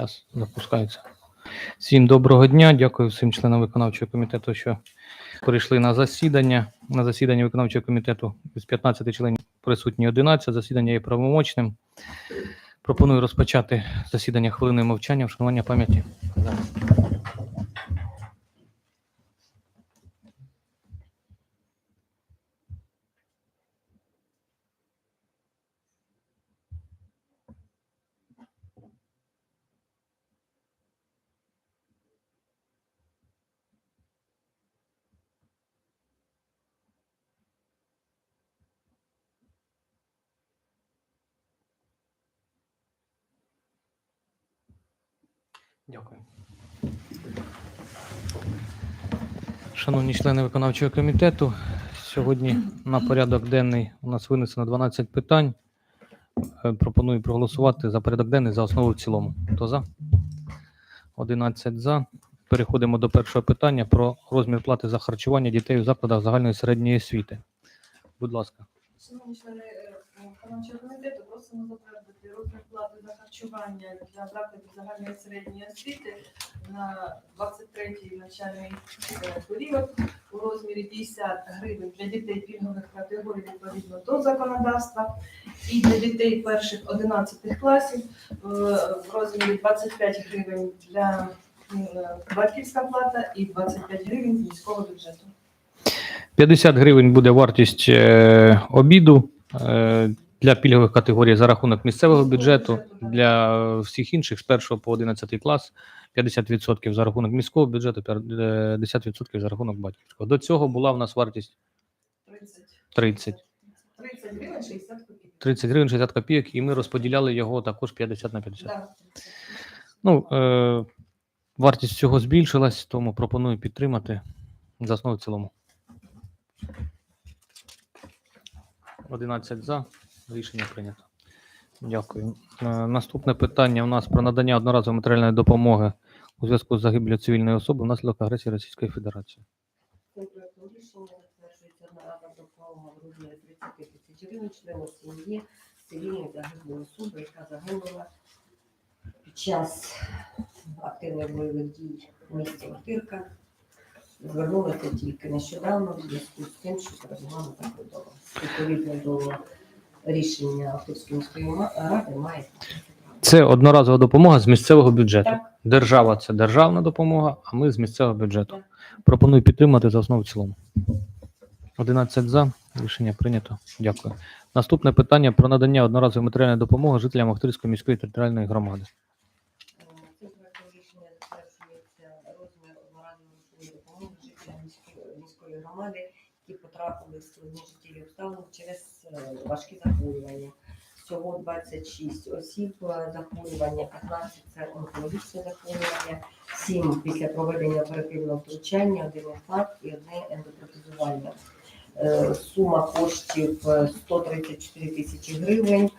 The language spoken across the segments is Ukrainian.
Зараз запускається. Всім доброго дня. Дякую всім членам виконавчого комітету, що прийшли на засідання. На засідання виконавчого комітету з 15 членів присутні 11. Засідання є правомочним. Пропоную розпочати засідання хвилиною мовчання, вшанування пам'яті. Дякую. Шановні члени виконавчого комітету, сьогодні на порядок денний у нас винесено 12 питань. Е, Пропоную проголосувати за порядок денний за основу в цілому. Хто за? 11 за. Переходимо до першого питання про розмір плати за харчування дітей у закладах загальної середньої освіти. Будь ласка. Шановні члени е, виконавчого комітету, просимо затвердити розмір плати за харчування для закладів загальної середньої освіти на 23-й навчальний період у розмірі 50 гривень для дітей пільгових категорій відповідно до законодавства і для дітей перших 11 класів е, в розмірі 25 гривень для е, батьківська плата і 25 гривень з міського бюджету. 50 гривень буде вартість е, обіду для пільгових категорій за рахунок місцевого бюджету. Для всіх інших з 1 по 11 клас 50% за рахунок міського бюджету, п'я- е, 10% за рахунок батьківського. До цього була в нас вартість 30. 30. 30 гривень 60 копійок. 30 гривень 60 копійок, і ми розподіляли його також 50 на 50. Да. Ну, е, вартість цього збільшилась, тому пропоную підтримати за основу в цілому. 11 за. Рішення прийнято. Дякую. Е, Наступне питання у нас про надання одноразової матеріальної допомоги у зв'язку з загибелью цивільної особи внаслідок агресії Російської Федерації. Цим проектом рішення затверджується одноразова допомога в розмірі 30 тисяч гривень члену сім'ї цивільної загиблої особи, яка загинула під час активних бойових дій в місті Охтирка. Звернулася тільки нещодавно в зв'язку з тим, що перебувала за кордоном. Відповідно до рішення міської ради має Це одноразова допомога з місцевого бюджету. Так. Держава це державна допомога, а ми з місцевого бюджету. Так. Пропоную підтримати за основу в цілому. 11 за. Рішення прийнято. Дякую. Наступне питання про надання одноразової матеріальної допомоги жителям Охтирської міської територіальної громади. Цим проектом рішення затверджується розмір одноразової грошової допомоги жителям міської, міської громади, які потрапили в складні життєві обставини через е, важкі захворювання. Всього 26 осіб е, захворювання, 15 це онкологічне захворювання, 7 після проведення оперативного втручання, один інфаркт і одне ендопротезування. Е, Сума коштів е, 134 тисячі гривень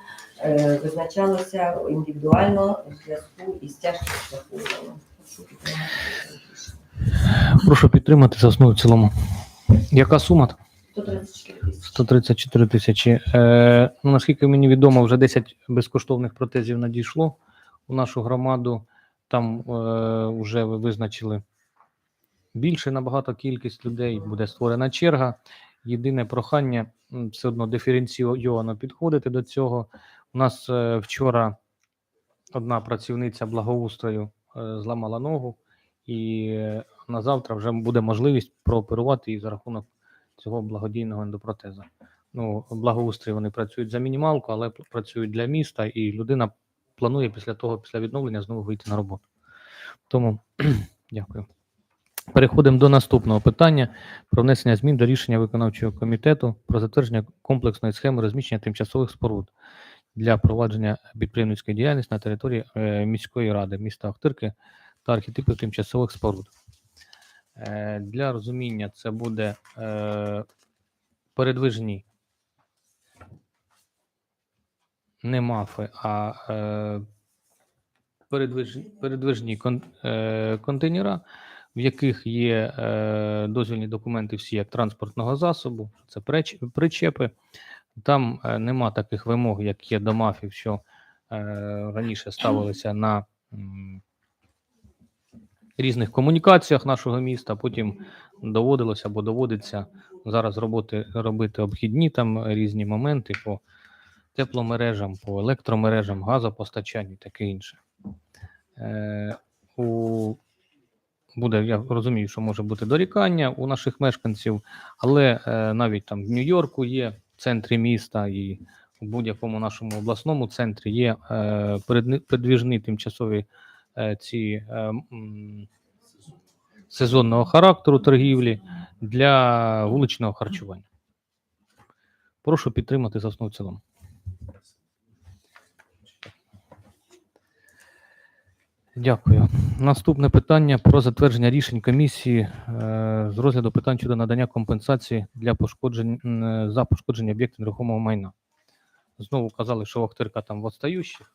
визначалося індивідуально в зв'язку із тяжким захворюванням. Прошу підтримати це рішення. Прошу підтримати за основу в цілому. Яка сума? 134 тисячі. 134 тисячі. Е, ну, наскільки мені відомо, вже 10 безкоштовних протезів надійшло у нашу громаду. Там е, вже ви визначили більше набагато кількість людей, буде створена черга. Єдине прохання все одно диференційовано підходити до цього. У нас е, вчора одна працівниця благоустрою е, зламала ногу, і е, на завтра вже буде можливість прооперувати її за рахунок цього благодійного ендопротеза. Ну, благоустрій вони працюють за мінімалку, але працюють для міста, і людина планує після того, після відновлення, знову вийти на роботу. Тому дякую. Переходимо до наступного питання про внесення змін до рішення виконавчого комітету про затвердження комплексної схеми розміщення тимчасових споруд для провадження підприємницької діяльності на території е, міської ради міста Охтирки та архетипів тимчасових споруд. Е, Для розуміння це буде е, передвижні не мафи, а е, передвижні, передвижні контейнера, в яких є дозвільні документи всі як транспортного засобу, це причепи. Там нема таких вимог, як є до мафів, що раніше ставилися на різних комунікаціях нашого міста. Потім доводилося або доводиться зараз роботи, робити обхідні там різні моменти по тепломережам, по електромережам, газопостачанню і таке інше. Е, у, буде, я розумію, що може бути дорікання у наших мешканців, але е, навіть там в Нью-Йорку є в центрі міста і в будь-якому нашому обласному центрі є е, передвіжні тимчасові ці е, сезонного характеру торгівлі для вуличного харчування. Прошу підтримати за основу цілому. Дякую. Наступне питання про затвердження рішень комісії е, з розгляду питань щодо надання компенсації для пошкоджень м, за пошкодження об'єктів нерухомого майна. Знову казали, що Охтирка там в отстаючих.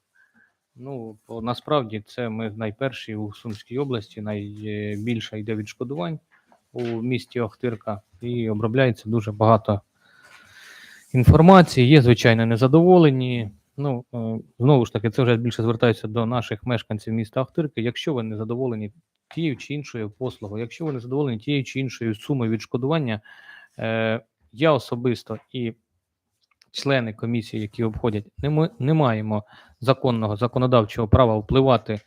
Ну, насправді це ми найперші у Сумській області, найбільше йде відшкодувань у місті Охтирка і обробляється дуже багато інформації. Є, звичайно, незадоволені. Ну, е, знову ж таки, це вже більше звертається до наших мешканців міста Охтирки. Якщо ви не задоволені тією чи іншою послугою, якщо ви не задоволені тією чи іншою сумою відшкодування, е, я особисто і члени комісії, які обходять, не, ми, не маємо законного законодавчого права впливати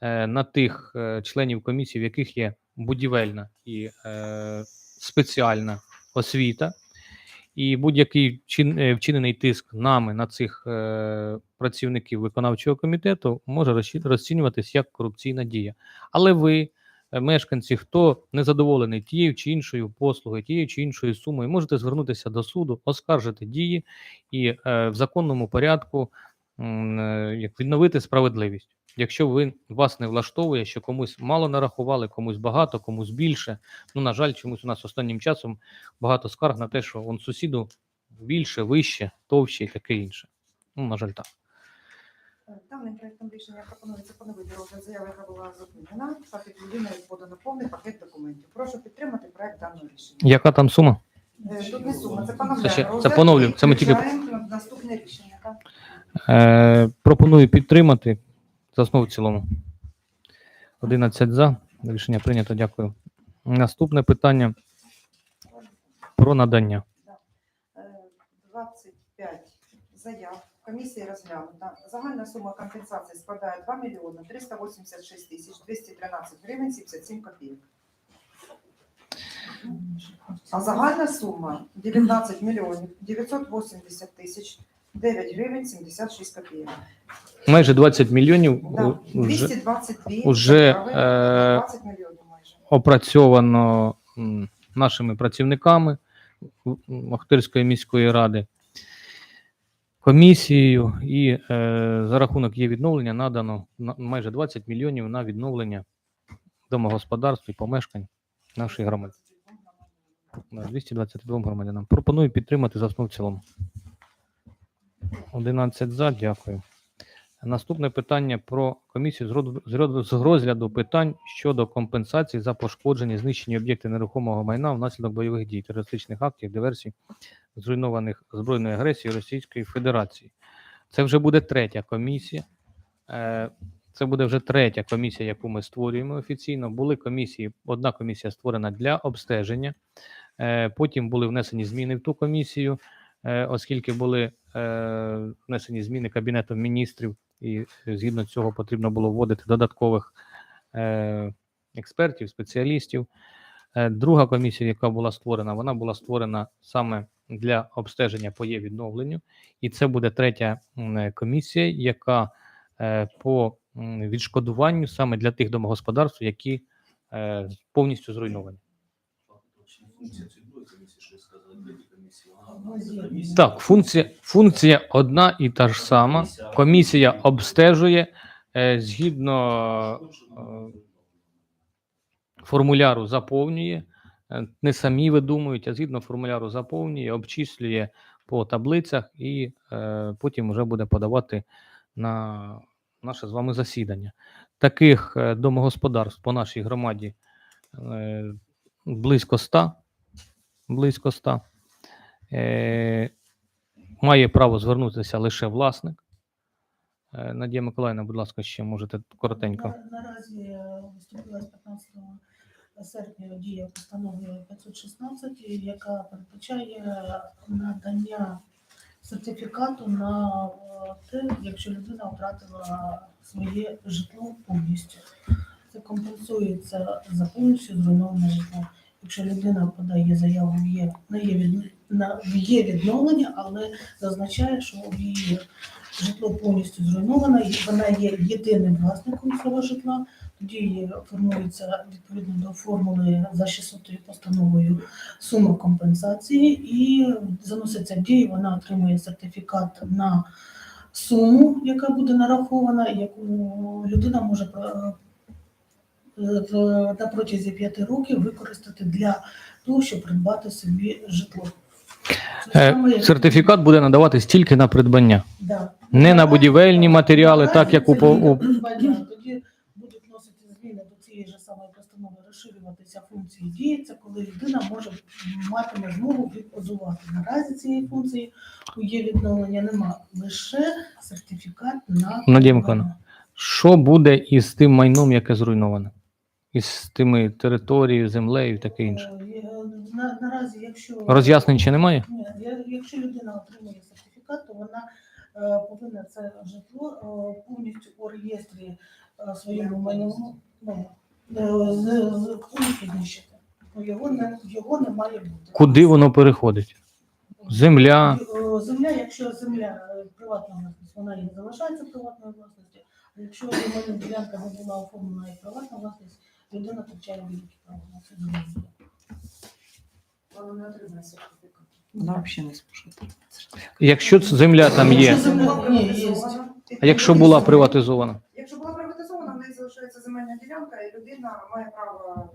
е, на тих е, членів комісії, в яких є будівельна і е, спеціальна освіта, і будь-який чин, е, вчинений тиск нами на цих е, працівників виконавчого комітету може розцінюватись як корупційна дія. Але ви, мешканці, хто не задоволений тією чи іншою послугою, тією чи іншою сумою, можете звернутися до суду, оскаржити дії і е, в законному порядку е, як відновити справедливість. Якщо ви вас не влаштовує, що комусь мало нарахували, комусь багато, комусь більше. Ну, на жаль, чомусь у нас останнім часом багато скарг на те, що он сусіду більше, вище, товще і таке інше. Ну, на жаль, так. Даним проектом рішення пропонується поновити розгляд заяви, яка була зупинена. Пакет людиною подано повний пакет документів. Прошу підтримати проект даного рішення. Яка там сума? Е, Тут не сума, це Це ще- це поновлюємо, це ми тільки- наступне рішення. Так? Е, пропоную підтримати за основу в цілому. 11 за. Рішення прийнято. Дякую. Наступне питання про надання. Е, 25 заяв. Комісії розглянута. Загальна сума компенсації складає 2 мільйони 386 тисяч 213 гривень 77 копійок. А загальна сума 19 мільйонів 980 тисяч 9 гривень 76 копійок. Майже 20 мільйонів Да, вже 222 уже, е, 20 мільйонів майже. опрацьовано м, нашими працівниками Охтирської міської ради, комісією, і е, за рахунок її відновлення надано на- майже 20 мільйонів на відновлення домогосподарств і помешкань нашої громади. Да, 222 громадянам. Пропоную підтримати за основу в цілому. 11 за, дякую. Наступне питання про комісію з розгляду питань щодо компенсації за пошкоджені знищені об'єкти нерухомого майна внаслідок бойових дій, терористичних актів, диверсій, зруйнованих збройною агресією Російської Федерації. Це вже буде третя комісія. Е, Це буде вже третя комісія, яку ми створюємо офіційно. Були комісії, одна комісія створена для обстеження. Е, Потім були внесені зміни в ту комісію, е, оскільки були внесені зміни Кабінетом міністрів, і згідно цього потрібно було вводити додаткових е, експертів, спеціалістів. Е, Друга комісія, яка була створена, вона була створена саме для обстеження по є відновленню, і це буде третя е, комісія, яка е, по відшкодуванню саме для тих домогосподарств, які е, повністю зруйновані. Так, функція, функція одна і та ж сама. Комісія обстежує е, згідно е, формуляру заповнює, е, не самі видумують, а згідно формуляру заповнює, обчислює по таблицях і е, потім вже буде подавати на наше з вами засідання. Таких е, домогосподарств по нашій громаді е, близько 100. Близько 100. Е, має право звернутися лише власник. Е, Надія Миколаївна, будь ласка, ще можете коротенько. На- Наразі е, вступила з 15 серпня дія постанови 516, яка передбачає надання сертифікату на е, те, якщо людина втратила своє житло повністю. Це компенсується за повністю зруйноване житло. Якщо людина подає заяву, є на є є відновлення, але зазначає, що її житло повністю зруйноване, і вона є єдиним власником цього житла. Тоді формується відповідно до формули за 600 постановою сума компенсації і заноситься в дію. Вона отримує сертифікат на суму, яка буде нарахована, яку людина може про- е, на протязі 5 років використати для того, щоб придбати собі житло. Е, Сертифікат буде надаватись тільки на придбання, Да. не на будівельні матеріали, так як у по- у. Тоді будуть вносити зміни до цієї ж самої постанови, розширюватися функції дії. Це коли людина може матиме змогу відпозувати. Наразі цієї функції у є відновлення нема. Лише сертифікат на Надія Миколаївна. Що буде із тим майном, яке зруйноване? Із тими територією, землею і таке інше. Е, е, на- Наразі, якщо Роз'яснень ще немає? Ні, я- якщо людина отримує сертифікат, то вона е, повинна це житло е, повністю у реєстрі е, своєму майновому ну, е, з- з- повністю знищити. Його не його не має бути. Куди воно переходить? Земля. Е, Земля, якщо земля е, приватна власність, вона і залишається приватною власністю. А якщо земельна ділянка не була оформлена як приватна власність, людина втрачає великі права на цю землю. Вона не отримає сертифікат. Вона взагалі не спушити. Якщо ц- земля там є, Якщо земля- Була Ні, є. приватизована, а якщо була приватизована? Якщо була приватизована, в неї залишається земельна ділянка, і людина має право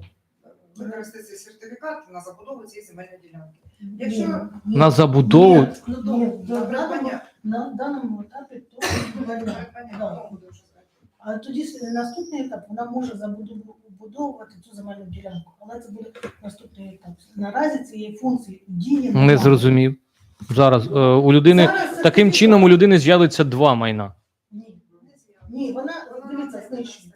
е, використати цей сертифікат на забудову цієї земельної ділянки. Якщо-. На забудову? Ні, Ну, добре, в даному- на даному етапі то Да. хто буде вже знати? А тоді наступний етап вона може забудовувати цю земельну ділянку, але це буде наступний етап. Наразі цієї функції дії Не зрозумів. Зараз е, у людини Зараз таким сертифікат- чином у людини з'явиться два майна. Ні, ні, вона дивіться, знищується.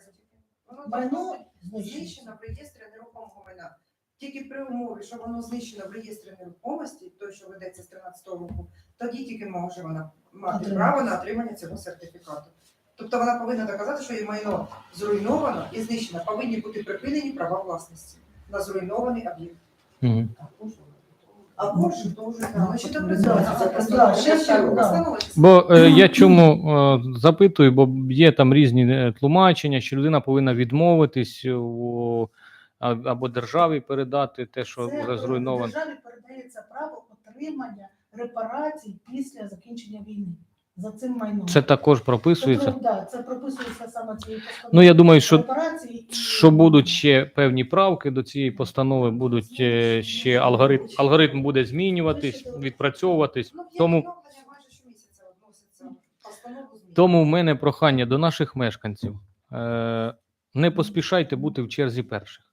Майно знищено в реєстрі нерухомого майна. Тільки при умові, що воно знищено в реєстрі нерухомості, той, що ведеться з 13-го року, тоді тільки може вона мати право на отримання цього сертифікату. Тобто вона повинна доказати, що її майно зруйновано і знищено. Повинні бути припинені права власності на зруйнований об'єкт. Мгм. Або ж постанова чи Бо е, я чому е, запитую, бо є там різні е, тлумачення, що людина повинна відмовитись у, а- або державі передати те, що вже зруйновано. державі передається право отримання репарацій після закінчення війни за цим майном. Це також прописується. про- да, це прописується саме цією постановою. Ну я думаю, що і- що будуть ще певні правки до цієї постанови, будуть е, ще алгоритм, алгоритм буде змінюватись, відпрацьовуватись. Ну, Тому відновлення майже щомісяця вноситься постанову змін. Тому в мене прохання до наших мешканців. Е, не поспішайте бути в черзі перших.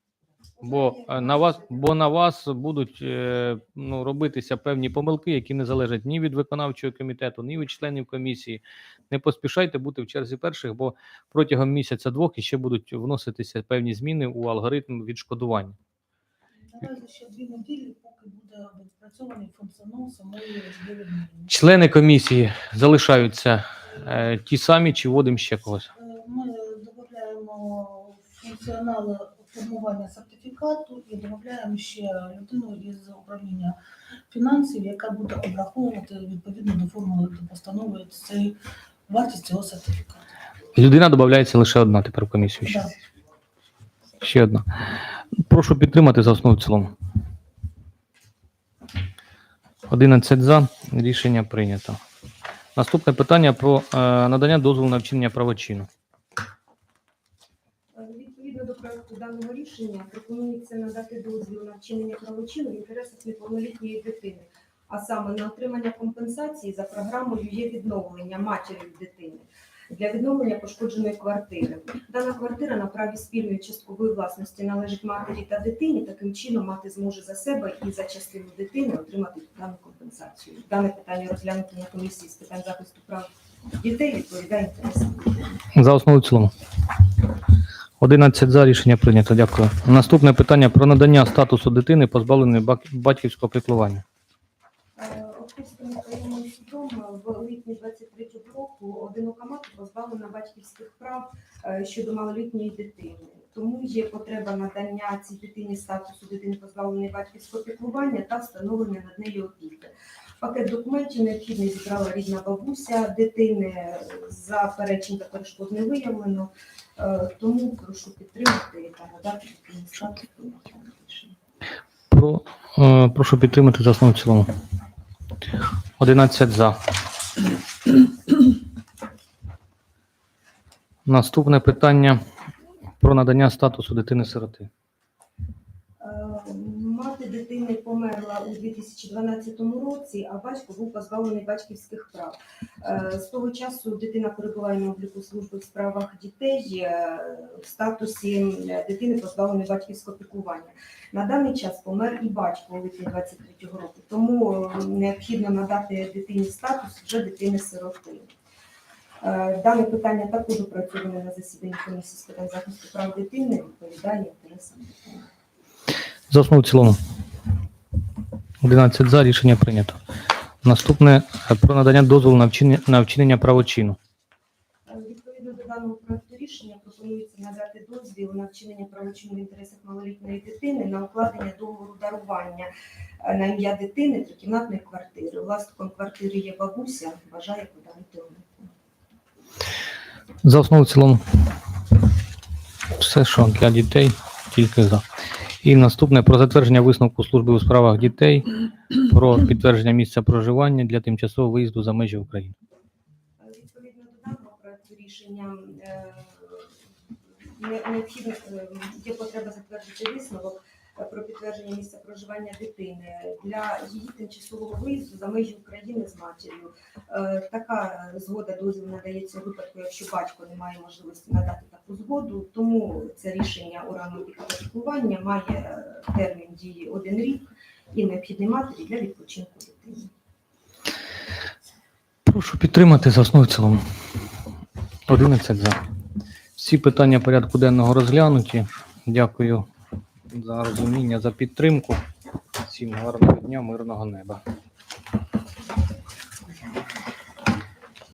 Бо е, на вас, бо на вас будуть е, ну, робитися певні помилки, які не залежать ні від виконавчого комітету, ні від членів комісії. Не поспішайте бути в черзі перших, бо протягом місяця-двох іще будуть вноситися певні зміни у алгоритм відшкодування. Наразі ще дві неділі, поки буде відпрацьований функціонал самої. Члени комісії залишаються е, ті самі, чи вводимо ще когось. Е, Ми додаємо функціонал формування сертифікату і додаємо ще людину із управління фінансів, яка буде обраховувати відповідно до формули до постанови цей вартість цього сертифікату. Людина додається лише одна тепер в комісію. Ще, Да. ще одна. Прошу підтримати за основу в цілому. 11 за. Рішення прийнято. Наступне питання про е, надання дозволу на вчинення правочину. Е, Відповідно до проекту даного рішення пропонується надати дозвіл на вчинення правочину в інтересах неповнолітньої дитини, а саме на отримання компенсації за програмою є відновлення матері дитини для відновлення пошкодженої квартири. Дана квартира на праві спільної часткової власності належить матері та дитині. Таким чином мати зможе за себе і за частину дитини отримати дану компенсацію. Дане питання розглянуто на комісії з питань захисту прав дітей відповідає інтересам. За основу цілому. 11 за рішення прийнято. Дякую. Наступне питання про надання статусу дитини, позбавленої батьківського піклування. Е, Охтирським районним судом в липні 23 року одинока мати позбавлена батьківських прав е, щодо малолітньої дитини. Тому є потреба надання цій дитині статусу дитини позбавленої батьківського піклування та встановлення над нею опіки. Пакет документів необхідний зібрала рідна бабуся дитини. Заперечень та перешкод не виявлено. Е, Тому прошу підтримати та надати статус. Про, е, прошу підтримати за основу в цілому. 11 за. Наступне питання про надання статусу дитини-сироти. Мати померла у 2012 році, а батько був позбавлений батьківських прав. Е, З того часу дитина перебуває на обліку служби в справах дітей е, в статусі дитини позбавленої батьківського піклування. На даний час помер і батько у липні 23 року, тому необхідно надати дитині статус вже дитини-сироти. Е, Дане питання також опрацьоване на засіданні комісії з питань захисту прав дитини, відповідає інтересам дитини. За основу цілому. 11 за. Рішення прийнято. Наступне е, про надання дозволу на вчинення, на вчинення правочину. Е, Відповідно до даного проекту рішення пропонується надати дозвіл на вчинення правочину в інтересах малолітньої дитини на укладення договору дарування е, на ім'я дитини трикімнатної квартири. Власником квартири є бабуся, бажає подати руку. За основу в цілому. Все, що для дітей, тільки за. І наступне про затвердження висновку служби у справах дітей про підтвердження місця проживання для тимчасового виїзду за межі України. Відповідно до даного проекту рішення е, не- необхідно е, є потреба затвердити висновок про підтвердження місця проживання дитини для її тимчасового виїзду за межі України з матір'ю. Е, Така згода дозвіл надається у випадку, якщо батько не має можливості надати таку згоду, тому це рішення органу піклування має е, термін дії один рік і необхідний матері для відпочинку дитини. Прошу підтримати за основу цілому. 11 за. Всі питання порядку денного розглянуті. Дякую за розуміння, за підтримку. Всім гарного дня, мирного неба.